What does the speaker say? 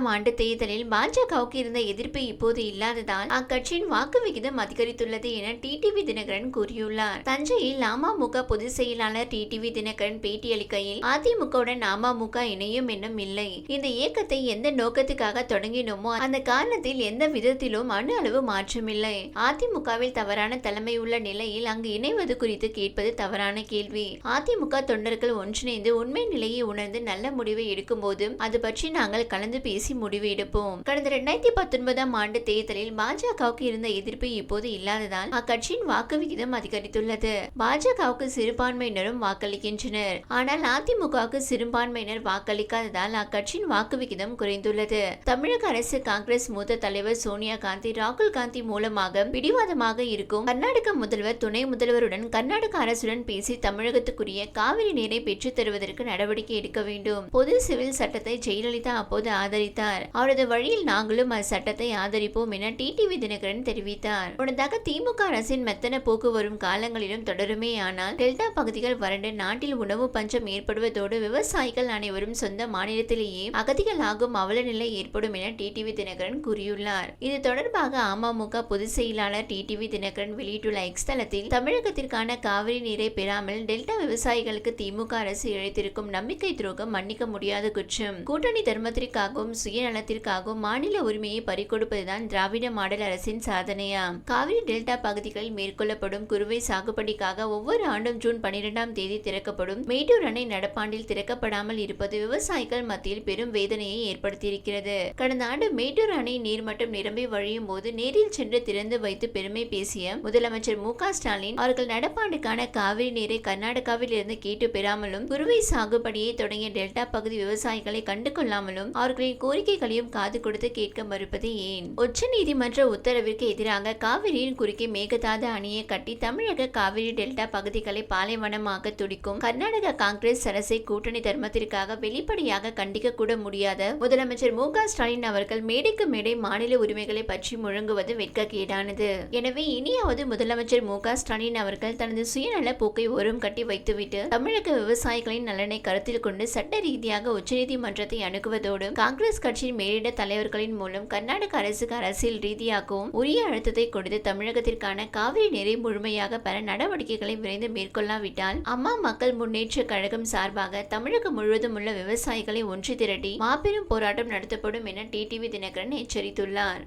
பத்தொன்பதாம் ஆண்டு தேர்தலில் பாஜகவுக்கு இருந்த எதிர்ப்பு இப்போது இல்லாததால் அக்கட்சியின் வாக்கு விகிதம் அதிகரித்துள்ளது என டிடிவி தினகரன் கூறியுள்ளார். தஞ்சையில் அமமுக பொதுச் செயலாளர் டிடிவி தினகரன் பேட்டியளிக்கையில் அதிமுகவுடன் அமமுக இணையும் என்னும் இல்லை. இந்த இயக்கத்தை எந்த நோக்கத்துக்காக தொடங்கினோமோ அந்த காரணத்தில் எந்த விதத்திலும் அணு அளவு மாற்றமில்லை. அதிமுகவில் தவறான தலைமை உள்ள நிலையில் அங்கு இணைவது குறித்து கேட்பது தவறான கேள்வி. அதிமுக தொண்டர்கள் ஒன்றிணைந்து உண்மை நிலையை உணர்ந்து நல்ல முடிவை எடுக்கும்போது அது பற்றி நாங்கள் கலந்து பேசி முடிவு எடுப்போம். கடந்த இரண்டாயிரத்தி பத்தொன்பதாம் ஆண்டு தேர்தலில் பாஜகவுக்கு இருந்த எதிர்ப்பு இப்போது இல்லாததால் அக்கட்சியின் வாக்கு விகிதம் அதிகரித்துள்ளது. பாஜகவுக்கு சிறுபான்மையினரும் வாக்களிக்கின்றனர். ஆனால் அதிமுகவுக்கு சிறுபான்மையினர் வாக்களிக்காததால் அக்கட்சியின் வாக்கு விகிதம் குறைந்துள்ளது. தமிழக அரசு காங்கிரஸ் மூத்த தலைவர் சோனியா காந்தி ராகுல் காந்தி மூலமாக பிடிவாதமாக இருக்கும் கர்நாடக முதல்வர் துணை முதல்வருடன் கர்நாடக அரசுடன் பேசி தமிழகத்துக்குரிய காவிரி நீரை பெற்றுத் தருவதற்கு நடவடிக்கை எடுக்க வேண்டும். பொது சிவில் சட்டத்தை ஜெயலலிதா அப்போது ஆதரித்தார். அவரது வழியில் நாங்களும் அச்சட்டத்தை ஆதரிப்போம் என டிடிவி தினகரன் தெரிவித்தார். முன்னதாக திமுக அரசின் மெத்தன போக்கு வரும் காலங்களிலும் தொடருமே ஆனால் டெல்டா பகுதிகள் வறண்டு நாட்டில் உணவு பஞ்சம் ஏற்படுவதோடு விவசாயிகள் அனைவரும் சொந்த மாநிலத்திலேயே அகதிகளாகும் அவல நிலை ஏற்படும் என டிடிவி தினகரன் கூறியுள்ளார். இது தொடர்பாக அமமுக பொதுச் செயலாளர் டிடிவி தினகரன் வெளியிட்டுள்ள எக்ஸ் தளத்தில் தமிழகத்திற்கான காவிரி நீரை பெறாமல் டெல்டா விவசாயிகளுக்கு திமுக அரசு இழைத்திருக்கும் நம்பிக்கை துரோகம் மன்னிக்க முடியாத குற்றம். கூட்டணி தர்மத்திற்காகவும் சுயநலத்திற்காகவும் மாநில உரிமையை பறிகொடுப்பதுதான் திராவிட மாடல் அரசின் சாதனையாம் காவிரி டெல்டா பகுதிகளில் மேற்கொள்ளப்படும் குறுவை சாகுபடிக்காக ஒவ்வொரு ஆண்டும் ஜூன் பனிரெண்டாம் தேதி திறக்கப்படும் மேட்டூர் அணை நடப்பாண்டில் திறக்கப்படாமல் இருப்பது விவசாயிகள் மத்தியில் பெரும் வேதனையை ஏற்படுத்தியிருக்கிறது. கடந்த ஆண்டு மேட்டூர் அணை நீர்மட்டம் நிரம்பி வழியும் போது நேரில் சென்று திறந்து வைத்து பெருமை பேசிய முதலமைச்சர் மு ஸ்டாலின் அவர்கள் நடப்பாண்டுக்கான காவிரி நீரை கர்நாடகாவில் இருந்து கேட்டு பெறாமலும் குறுவை சாகுபடியை தொடங்கிய டெல்டா பகுதி விவசாயிகளை கண்டுகொள்ளாமலும் அவர்களின் கோரிக்கைகளையும் காது கொடுத்து கேட்க மறுப்பது ஏன்? உச்ச நீதிமன்ற உத்தரவிற்கு எதிராக காவிரியின் குறுக்கே மேகதாது அணையை கட்டி தமிழக காவிரி டெல்டா பகுதிகளை பாலைவனமாக துடிக்கும் கர்நாடக காங்கிரஸ் அரசை கூட்டணி தர்மத்திற்காக வெளிப்படையாக கண்டிக்க கூட முடியாத முதலமைச்சர் மு ஸ்டாலின் அவர்கள் மேடைக்கு மேடை மாநில உரிமைகளை பற்றி முழங்குவது வெட்கக்கேடானது. எனவே இனியாவது முதலமைச்சர் மு ஸ்டாலின் அவர்கள் தனது சுயநல போக்கை ஓரம் கட்டி வைத்துவிட்டு தமிழக விவசாயிகளின் நலனை கருத்தில் கொண்டு சட்ட ரீதியாக உச்சநீதிமன்றத்தை அணுகுவதோடு காங்கிரஸ் காங்கிரஸ் கட்சியின் மேலிட தலைவர்களின் மூலம் கர்நாடக அரசுக்கு அரசியல் ரீதியாகவும் உரிய அழுத்தத்தை கொடுத்து தமிழகத்திற்கான காவிரி நீரை முழுமையாக பெற நடவடிக்கைகளை விரைந்து மேற்கொள்ளாவிட்டால் அம்மா மக்கள் முன்னேற்ற கழகம் சார்பாக தமிழகம் முழுவதும் உள்ள விவசாயிகளை ஒன்று திரட்டி மாபெரும் போராட்டம் நடத்தப்படும் என டிடிவி தினகரன் எச்சரித்துள்ளார்.